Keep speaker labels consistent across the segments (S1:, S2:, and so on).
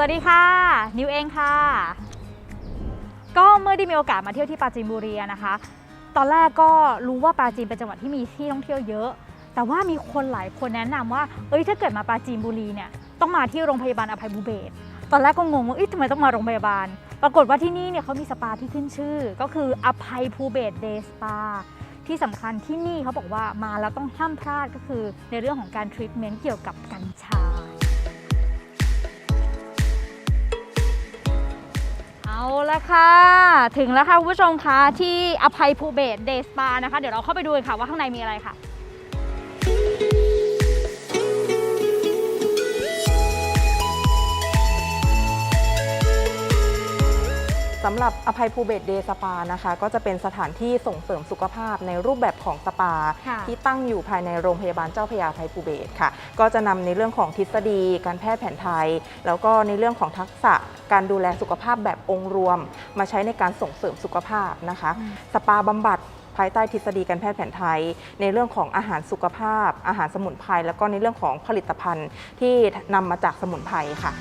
S1: วัสดีค่ะ นิวเองค่ะ ก็เมื่อได้มีโอกาสมาเที่ยวที่ปราจีนบุรีนะคะ ตอนแรกก็รู้ว่าปราจีนเป็นจังหวัดที่มีที่ท่องเที่ยวเยอะ แต่ว่ามีคนหลายคนแนะนำว่า เอ้ยถ้าเกิดมาปราจีนบุรีเนี่ยต้องมาที่โรงพยาบาลอภัยภูเบศตอนแรกก็งงว่าเอ้ยทำไมต้องมาโรงพยาบาล ปรากฏว่าที่นี่เนี่ยเขามีสปาที่ขึ้นชื่อ ก็คืออภัยภูเบศเดย์สปาที่สำคัญที่นี่เขาบอกว่ามาแล้วต้องห้ามพลาดก็คือในเรื่องของการทรีทเมนต์เกี่ยวกับกัญชา ละค่ะ ถึงแล้วค่ะคุณผู้ชมคะที่อภัยภูเบศเดสปานะคะ เดี๋ยวเราเข้าไปดูกันค่ะว่าข้างในมีอะไรค่ะำ
S2: หรับอภัยภูเบศเดย์สปานะคะ ก็จะเป็นสถานที่ส่งเสริมสุขภาพในรูปแบบของสปา
S1: ค่ะ
S2: ที่ตั้งอยู่ภายในโรงพยาบาลเจ้าพระยาอภัยภูเบศรค่ะ ก็จะนำในเรื่องของทฤษฎี การแพทย์แผนไทย แล้วก็ในเรื่องของทักษะการดูแลสุขภาพแบบองค์รวม มาใช้ในการส่งเสริมสุขภาพนะคะ
S1: อืม
S2: สปาบำบัดภายใต้ทฤษฎีการแพทย์แผนไทย ในเรื่องของอาหารสุขภาพ อาหารสมุนไพรแล้วก็ในเรื่องของผลิตภัณฑ์ที่นำมาจากสมุนไพรค่ะ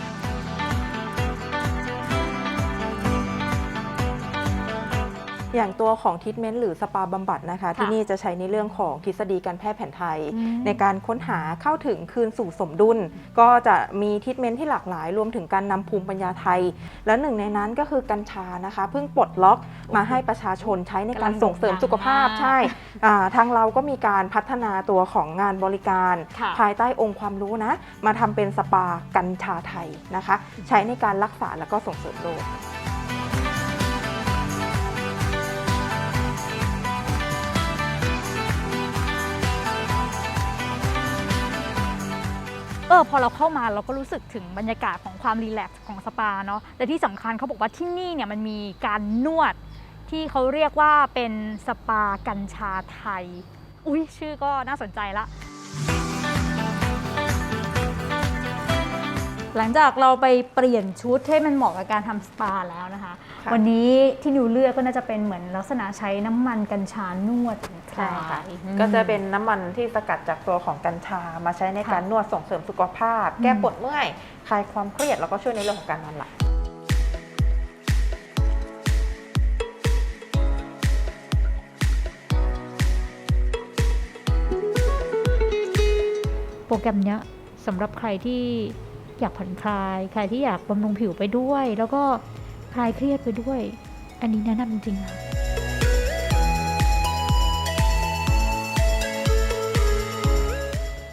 S2: อย่างตัวของทิทเมนต์หรือสปาบำบัดนะคะ ที่นี่จะใช้ในเรื่องของทฤษฎีการแพทย์แผนไทย
S1: อืม
S2: ในการค้นหาเข้าถึงคืนสู่สมดุล ก็จะมีทิทเมนต์ที่หลากหลาย รวมถึงการนำภูมิปัญญาไทย และหนึ่งในนั้นก็คือกัญชานะคะ เพิ่งปลดล็อกมาให้ประชาชนใช้ในการส่งเสริมสุขภาพ
S1: กำลังโด่งดังมาก
S2: ใช่อ่าทางเราก็มีการพัฒนาตัวของงานบริการ
S1: ค่ะ
S2: ภายใต้องค์ความรู้นะ มาทำเป็นสปากัญชาไทยนะคะ ใช้ในการรักษาและก็ส่งเสริมโรค
S1: เออพอเราเข้ามาเราก็รู้สึกถึงบรรยากาศของความรีแลกซ์ของสปาเนาะแต่ที่สำคัญเขาบอกว่าที่นี่เนี่ยมันมีการนวดที่เขาเรียกว่าเป็นสปากัญชาไทย อุ้ยชื่อก็น่าสนใจละ หลังจากเราไปเปลี่ยนชุดให้มันเหมาะกับการทำสปาแล้วนะคะ
S2: ค่ะ
S1: วันนี้ที่นิวเลือกก็น่าจะเป็นเหมือนลักษณะใช้น้ำมันกัญชานวดผ่อนค
S2: ใช่
S1: ลา
S2: ค่ะ
S1: ย
S2: ก็จะเป็นน้ำมันที่สกัดจากตัวของกัญชา มาใช้ในการ
S1: ค่ะ
S2: นวดส่งเสริมสุขภาพ
S1: อืม
S2: แก้ปวดเมื่อย คลายความเครียด แล้วก็ช่วยในเรื่องของการนอนหลับ
S1: โปรแกรมเนี้ยสำหรับใครที่ อยากผ่อนคลาย ใครที่อยากบำรุงผิวไปด้วย แล้วก็คลายเครียดไปด้วย อันนี้แนะนำจริงๆค่ะ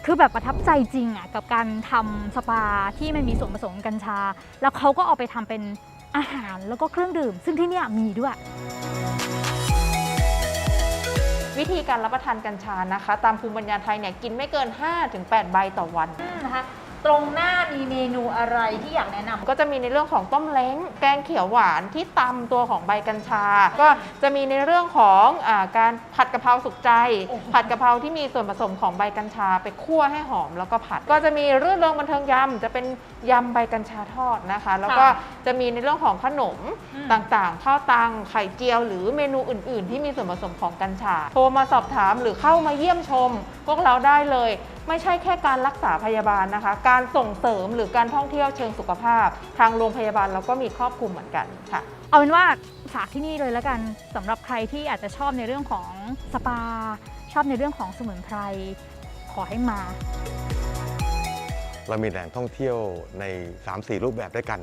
S1: คือแบบประทับใจจริงอะกับการทำสปาที่มันมีส่วนผสมกัญชา แล้วเขาก็เอาไปทำเป็นอาหารแล้วก็เครื่องดื่ม ซึ่งที่เนี่ยมีด้วย
S2: วิธีการรับประทานกัญชานะคะ ตามภูมิปัญญาไทยเนี่ยกินไม่เกิน 5-8 ใบต่อวัน
S1: นะคะ ตรงหน้ามีเมนูอะไรที่อยากแนะนำ
S2: ก็จะมีในเรื่องของต้มเล้ง แกงเขียวหวานที่ตำตัวของใบกัญชา ก็จะมีในเรื่องของอาการผัดกะเพราสุกใจ
S1: โอ้โห
S2: ผัดกะเพราที่มีส่วนผสมของใบกัญชา ไปคั่วให้หอมแล้วก็ผัด ก็จะมีเรื่องเริงบันเทิงยำจะเป็นยำใบกัญชาทอดนะคะ แล้วก็จะมีในเรื่องของขนม
S1: อืม
S2: ต่างๆ ข้าวตัง ไข่เจียว หรือเมนูอื่น ๆ ที่มีส่วนผสมของกัญชา โทรมาสอบถามหรือเข้ามาเยี่ยมชม พวกเราได้เลย ไม่ใช่แค่การรักษาพยาบาลนะคะ การส่งเสริมหรือการท่องเที่ยวเชิงสุขภาพ ทางโรงพยาบาลเราก็มีครอบคลุมเหมือนกันค่ะ
S1: เอาเป็นว่าฝากที่นี่เลยแล้วกันสำหรับใครที่อาจจะชอบในเรื่องของสปา ชอบในเรื่องของสมุนไพรขอให้มา
S3: เรามีแหล่งท่องเที่ยวใน 3-4 รูปแบบด้วยกัน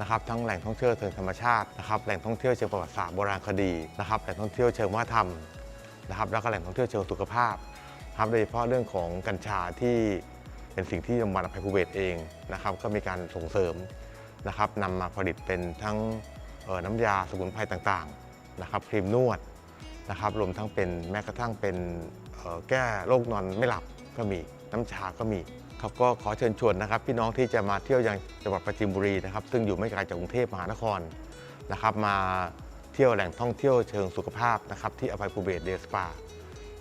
S3: นะครับทั้งแหล่งท่องเที่ยวเชิงธรรมชาตินะครับแหล่งท่องเที่ยวเชิงประวัติศาสตร์โบราณคดีนะครับแหล่งท่องเที่ยวเชิงวัฒนธรรมนะครับแล้วก็แหล่งท่องเที่ยวเชิงสุขภาพ ครับโดยเฉพาะเรื่องของกัญชาที่เป็นสิ่งที่โรงพยาบาลอภัยภูเบศเองนะครับก็มีการส่งเสริมนะครับนำมาผลิตเป็นทั้งน้ำยาสมุนไพรต่างๆนะครับครีมนวดนะครับรวมทั้งเป็นแม้กระทั่งเป็นแก้โรคนอนไม่หลับก็มีน้ำชาก็มีครับก็ขอเชิญชวนนะครับ พี่น้องที่จะมาเที่ยวยังจังหวัดปราจีนบุรีนะครับซึ่งอยู่ไม่ไกลจากกรุงเทพมหานครนะครับ มาเที่ยวแหล่งท่องเที่ยวเชิงสุขภาพนะครับที่อภัยภูเบศเดสปา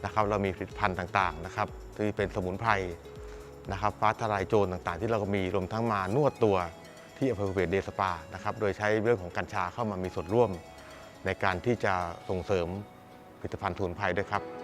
S3: นะครับเรามีผลิตภัณฑ์ต่างๆนะครับที่เป็นสมุนไพรนะครับฟ้าทลายโจรต่างๆ ที่เราก็มีรวมทั้งมานวดตัวที่อภัยภูเวทเดสปานะครับโดยใช้เรื่องของกัญชาเข้ามามีส่วนร่วม ในการที่จะส่งเสริมผลิตภัณฑ์สมุนไพรด้วยครับ